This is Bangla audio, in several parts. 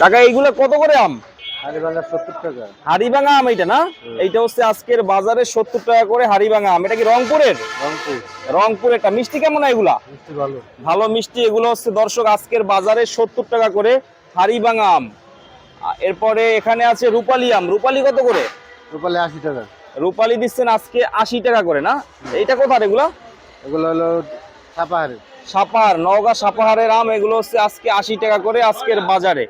কাকা এইগুলো কত করে আম? হাড়িভাঙা আম না? এইটা হচ্ছে আজকের বাজারে সত্তর টাকা করে হাড়িভাঙা আম। এটা কি রংপুরের? রংপুর। এটা মিষ্টি কেমন এগুলা? ভালো। মিষ্টি। এগুলো হচ্ছে দর্শক আজকের বাজারে সত্তর টাকা করে হাড়িভাঙা আম। এরপরে এখানে আছে রূপালি আম। রূপালি কত করে? রূপালে আশি টাকা। রূপালি দিচ্ছেন আজকে আশি টাকা করে না? এইটা কোথায় এগুলা? এগুলো হলো সাপাহারে। সাপাহার নওগাঁ সাপাহারের আম। এগুলো হচ্ছে আজকে আশি টাকা করে আজকের বাজারে।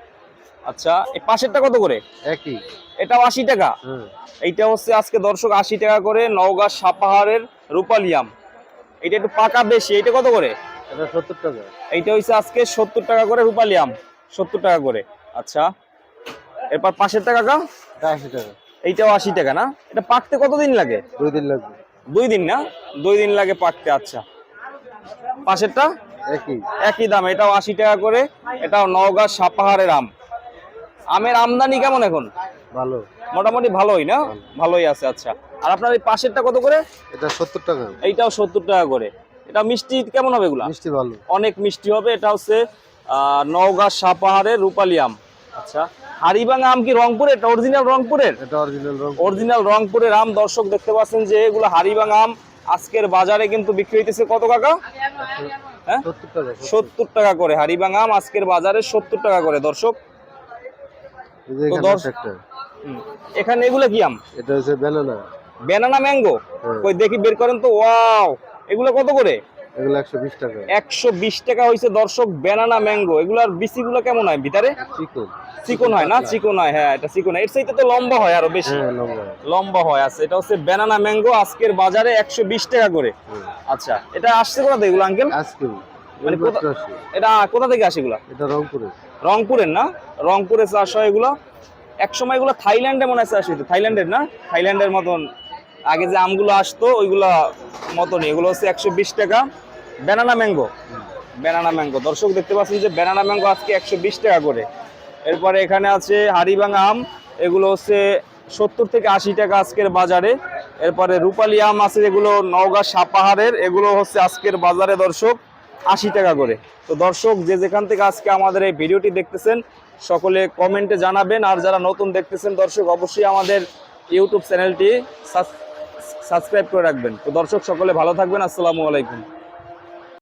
আচ্ছা এই পাশেরটা কত করে? একই। এটাও আশি টাকা। হুম। এইটা হচ্ছে আজকে দর্শক আশি টাকা করে নওগাঁ সাপাহারের রূপালি আম এটা একটু পাকা বেশি এটা কত করে? এটা সত্তর টাকা। এইটা হচ্ছে আজকে সত্তর টাকা করে রূপালি আম সত্তর টাকা করে। আচ্ছা এরপর পাশের টাকা কা আশি টাকা। এইটাও আশি টাকা না? এটা পাকতে কতদিন লাগে? দুই দিন লাগবে। দুই দিন না? দুই দিন লাগে পাকতে আচ্ছা। পাশেরটা? একই। একই দাম এটাও আশি টাকা করে এটাও নওগাঁ সাপাহারের আম। আমের আমদানি কেমন এখন? ভালো। মোটামুটি ভালোই না? ভালোই আছে আচ্ছা। আর আপনার এই পাশেরটা কত করে? এটা সত্তর টাকা এইটাও সত্তর টাকা করে। এটা মিষ্টি কেমন হবে এগুলা? মিষ্টি ভালো। অনেক মিষ্টি হবে। এটা হচ্ছে নওগাঁ সাপাহারের রূপালি আম। আচ্ছা। হাড়িভাঙা আম কি রংপুরের? এটা অরিজিনাল রংপুরের? এটা অরিজিনাল অরিজিনাল রংপুরের আম। দর্শক দেখতে পাচ্ছেন যে এগুলো হাড়িভাঙা আম। আজকের বাজারে কিন্তু বিক্রি হইতেছে কত কাকা? হ্যাঁ? সত্তর টাকা। সত্তর টাকা করে হাড়িভাঙা আম। আজকের বাজারে সত্তর টাকা করে দর্শক। এখানে এগুলো কি আম? এটা হচ্ছে বেনানা বেনানা ম্যাঙ্গো হ্যাঁ। কই দেখি বের করেন তো। ওয়াও! এগুলো কত করে? এগুলো টাকা। হয়েছে দর্শক ম্যাঙ্গো এগুলার বিচিগুলো কেমন হয় ভিতরে? চিকন। চিকন হয় না? চিকন হয় হ্যাঁ এটা চিকন হয়। এর চাইতে তো লম্বা হয় আরও বেশি। হ্যাঁ লম্বা হয়। আছে এটা হচ্ছে বেনানা ম্যাঙ্গো আজকের বাজারে একশো বিশ টাকা করে। আচ্ছা এটা আসছে কোথা থেকে এগুলো আঙ্কেল মানে। এটা কোথা থেকে আসে এগুলা? এটা রংপুরে রংপুরের না? রংপুরে চাষ হয় এগুলো। এক সময় এগুলো থাইল্যান্ডে মনে হয় চাষ হইতো। থাইল্যান্ডের না? থাইল্যান্ডের মতন আগে যে আমগুলো আসতো ওইগুলা মতনই। এগুলো হচ্ছে একশো বিশ টাকা। Banana mango. Banana mango. দর্শক দেখতে পাচ্ছেন যে ব্যানানা ম্যাঙ্গো আজকে একশো বিশ টাকা করে। এরপরে এখানে আছে হাড়িভাঙা আম। এগুলো হচ্ছে সত্তর থেকে আশি টাকা আজকের বাজারে। এরপরে রূপালি আম আছে যেগুলো নওগাঁ সাপাহারের এগুলো হচ্ছে আজকের বাজারে দর্শক। আশি টাকা করে। তো দর্শক, যে যেখান থেকে আজকে আমাদের এই ভিডিওটি দেখতেছেন, সকলে কমেন্টে জানাবেন। আর যারা নতুন দেখতেছেন, দর্শক, অবশ্যই আমাদের ইউটিউব চ্যানেলটি সাবস্ক্রাইব করে রাখবেন। তো দর্শক, সকলে ভালো থাকবেন। আসসালামু আলাইকুম।